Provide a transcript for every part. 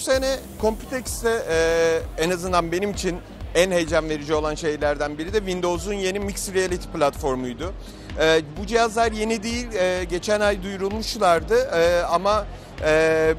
sene Computex'te e, en azından benim için en heyecan verici olan şeylerden biri de Windows'un yeni Mixed Reality platformuydu. E, bu cihazlar yeni değil, e, geçen ay duyurulmuşlardı e, ama e,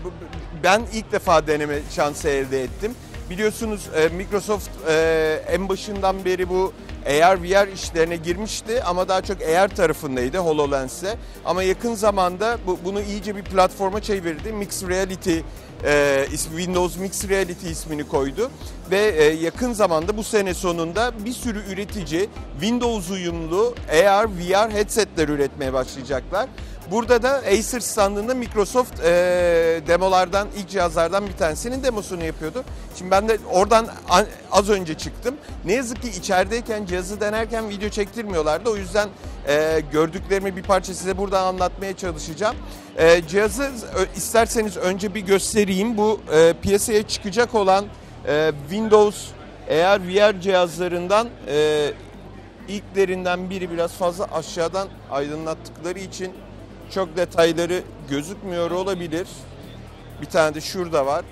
ben ilk defa deneme şansı elde ettim. Biliyorsunuz e, Microsoft e, en başından beri bu AR VR işlerine girmişti ama daha çok AR tarafındaydı HoloLens'e. Ama yakın zamanda bu, bunu iyice bir platforma çevirdi. Mixed Reality e, ismi Windows Mixed Reality ismini koydu ve e, yakın zamanda bu sene sonunda bir sürü üretici Windows uyumlu AR VR headsetler üretmeye başlayacaklar. Burada da Acer standında Microsoft e, demolardan, ilk cihazlardan bir tanesinin demosunu yapıyordu. Şimdi ben de oradan an- az önce çıktım. Ne yazık ki içerideyken cihazı denerken video çektirmiyorlardı. O yüzden e, gördüklerimi bir parça size buradan anlatmaya çalışacağım. E, cihazı isterseniz önce bir göstereyim. Bu e, piyasaya çıkacak olan e, Windows AR VR cihazlarından e, ilklerinden biri biraz fazla aşağıdan aydınlattıkları için çok detayları gözükmüyor olabilir. Bir tane de şurada var.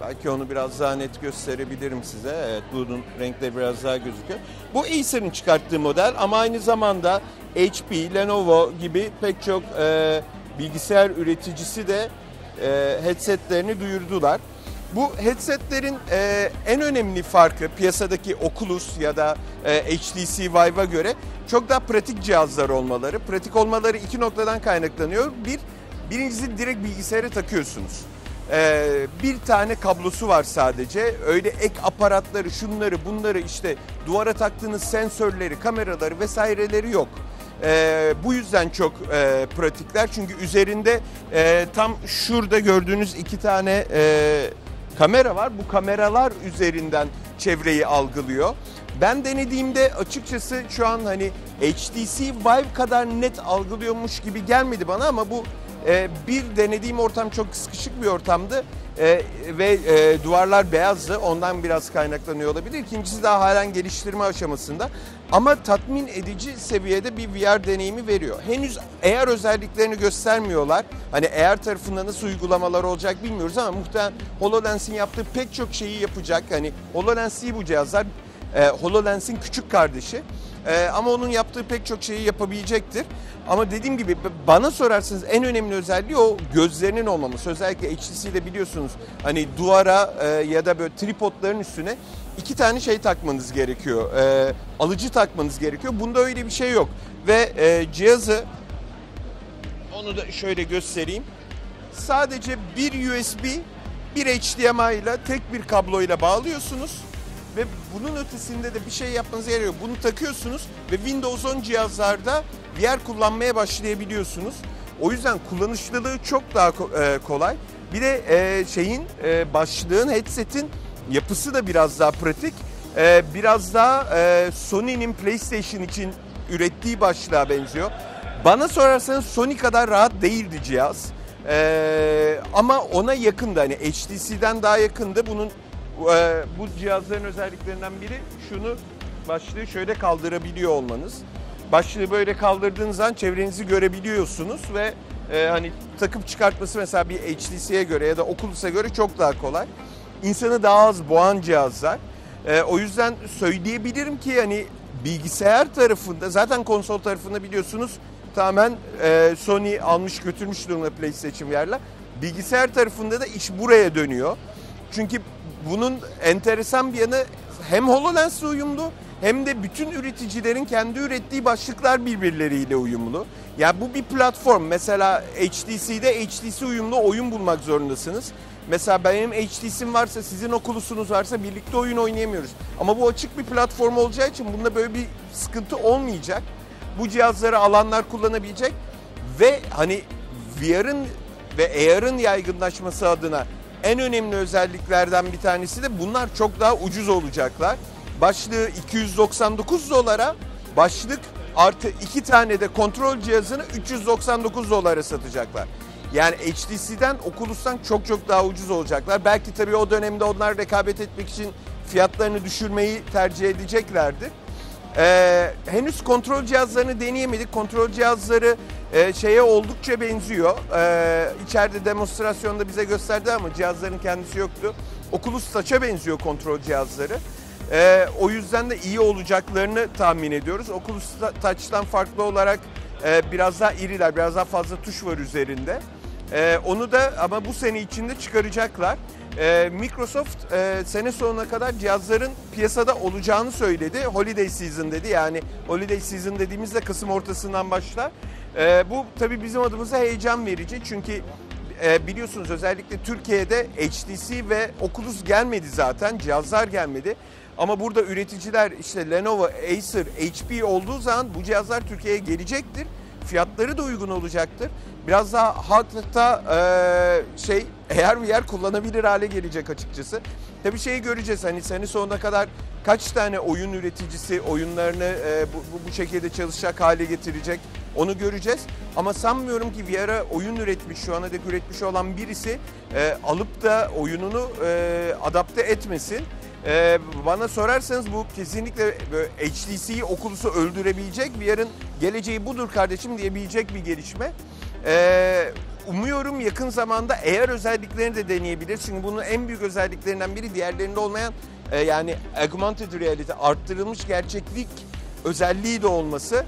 Belki onu biraz daha net gösterebilirim size. Evet bunun renkleri biraz daha gözüküyor. Bu Acer'ın çıkarttığı model ama aynı zamanda HP, Lenovo gibi pek çok e, bilgisayar üreticisi de e, headsetlerini duyurdular. Bu headsetlerin e, en önemli farkı piyasadaki Oculus ya da e, HTC Vive'a göre çok daha pratik cihazlar olmaları. Pratik olmaları iki noktadan kaynaklanıyor. Bir, birincisi direkt bilgisayara takıyorsunuz. E, bir tane kablosu var sadece. Öyle ek aparatları, şunları, bunları işte duvara taktığınız sensörleri, kameraları vesaireleri yok. Ee, bu yüzden çok e, pratikler çünkü üzerinde e, tam şurada gördüğünüz iki tane e, kamera var. Bu kameralar üzerinden çevreyi algılıyor. Ben denediğimde açıkçası şu an hani HTC Vive kadar net algılıyormuş gibi gelmedi bana ama bu e, bir denediğim ortam çok sıkışık bir ortamdı E, ve e, duvarlar beyazdı ondan biraz kaynaklanıyor olabilir. İkincisi daha halen geliştirme aşamasında ama tatmin edici seviyede bir VR deneyimi veriyor. Henüz AR özelliklerini göstermiyorlar. Hani AR tarafında nasıl uygulamalar olacak bilmiyoruz ama muhtemelen HoloLens'in yaptığı pek çok şeyi yapacak. Hani HoloLens değil bu cihazlar. E, HoloLens'in küçük kardeşi. E, ama onun yaptığı pek çok şeyi yapabilecektir. Ama dediğim gibi bana sorarsanız en önemli özelliği o gözlerinin olmaması. Özellikle HTC'de biliyorsunuz hani duvara e, ya da böyle tripodların üstüne iki tane şey takmanız gerekiyor. E, alıcı takmanız gerekiyor. Bunda öyle bir şey yok. Ve e, cihazı onu da şöyle göstereyim. Sadece bir USB, bir HDMI ile tek bir kabloyla bağlıyorsunuz ve bunun ötesinde de bir şey yapmanız gerekiyor. Bunu takıyorsunuz ve Windows 10 cihazlarda VR kullanmaya başlayabiliyorsunuz. O yüzden kullanışlılığı çok daha e, kolay. Bir de e, şeyin e, başlığın headset'in yapısı da biraz daha pratik. Biraz daha Sony'nin PlayStation için ürettiği başlığa benziyor. Bana sorarsanız Sony kadar rahat değildi cihaz. Ee, ama ona yakındı hani HTC'den daha yakındı. Bunun bu cihazların özelliklerinden biri şunu başlığı şöyle kaldırabiliyor olmanız. Başlığı böyle kaldırdığınız zaman çevrenizi görebiliyorsunuz ve e, hani takıp çıkartması mesela bir HTC'ye göre ya da Oculus'a göre çok daha kolay. İnsanı daha az boğan cihazlar. E, o yüzden söyleyebilirim ki hani bilgisayar tarafında zaten konsol tarafında biliyorsunuz tamamen e, Sony almış götürmüş durumda PlayStation VR'la. Bilgisayar tarafında da iş buraya dönüyor. Çünkü bunun enteresan bir yanı hem HoloLens'le uyumlu hem de bütün üreticilerin kendi ürettiği başlıklar birbirleriyle uyumlu. Ya bu bir platform. Mesela HTC'de HTC uyumlu oyun bulmak zorundasınız. Mesela benim HTC'm varsa, sizin Oculus'unuz varsa birlikte oyun oynayamıyoruz. Ama bu açık bir platform olacağı için bunda böyle bir sıkıntı olmayacak. Bu cihazları alanlar kullanabilecek ve hani VR'ın ve AR'ın yaygınlaşması adına en önemli özelliklerden bir tanesi de bunlar çok daha ucuz olacaklar. Başlığı 299 dolara, başlık artı iki tane de kontrol cihazını 399 dolara satacaklar. Yani HTC'den, Oculus'tan çok çok daha ucuz olacaklar. Belki tabii o dönemde onlar rekabet etmek için fiyatlarını düşürmeyi tercih edeceklerdir. Ee, henüz kontrol cihazlarını deneyemedik. Kontrol cihazları e, şeye oldukça benziyor. Ee, içeride demonstrasyonda bize gösterdi ama cihazların kendisi yoktu. Oculus Touch'a benziyor kontrol cihazları. Ee, o yüzden de iyi olacaklarını tahmin ediyoruz. Oculus Touch'tan farklı olarak e, biraz daha iriler, biraz daha fazla tuş var üzerinde. Ee, onu da ama bu sene içinde çıkaracaklar. Ee, Microsoft e, sene sonuna kadar cihazların piyasada olacağını söyledi. Holiday Season dedi yani Holiday Season dediğimizde Kasım ortasından başlar. Ee, bu tabii bizim adımıza heyecan verici çünkü e, biliyorsunuz özellikle Türkiye'de HTC ve Oculus gelmedi zaten cihazlar gelmedi. Ama burada üreticiler işte Lenovo, Acer, HP olduğu zaman bu cihazlar Türkiye'ye gelecektir. Fiyatları da uygun olacaktır. Biraz daha hatta e, şey eğer bir yer kullanabilir hale gelecek açıkçası. Tabii şeyi göreceğiz hani sene sonuna kadar kaç tane oyun üreticisi oyunlarını e, bu, bu, şekilde çalışacak hale getirecek onu göreceğiz. Ama sanmıyorum ki VR'a oyun üretmiş şu ana dek üretmiş olan birisi e, alıp da oyununu e, adapte etmesin. Ee, bana sorarsanız bu kesinlikle HTC'yi okulusu öldürebilecek bir yarın geleceği budur kardeşim diyebilecek bir gelişme. Ee, umuyorum yakın zamanda eğer özelliklerini de deneyebilir. Çünkü bunun en büyük özelliklerinden biri diğerlerinde olmayan e, yani augmented reality arttırılmış gerçeklik özelliği de olması.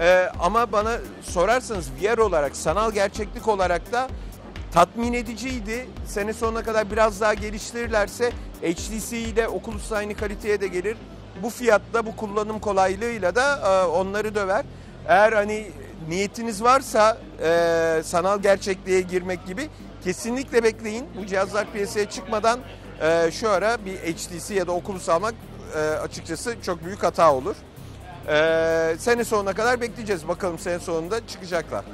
Ee, ama bana sorarsanız VR olarak sanal gerçeklik olarak da tatmin ediciydi. Sene sonuna kadar biraz daha geliştirirlerse HTC ile Oculus aynı kaliteye de gelir. Bu fiyatla, bu kullanım kolaylığıyla da e, onları döver. Eğer hani niyetiniz varsa e, sanal gerçekliğe girmek gibi kesinlikle bekleyin. Bu cihazlar piyasaya çıkmadan e, şu ara bir HTC ya da Oculus almak e, açıkçası çok büyük hata olur. E, sene sonuna kadar bekleyeceğiz. Bakalım sene sonunda çıkacaklar.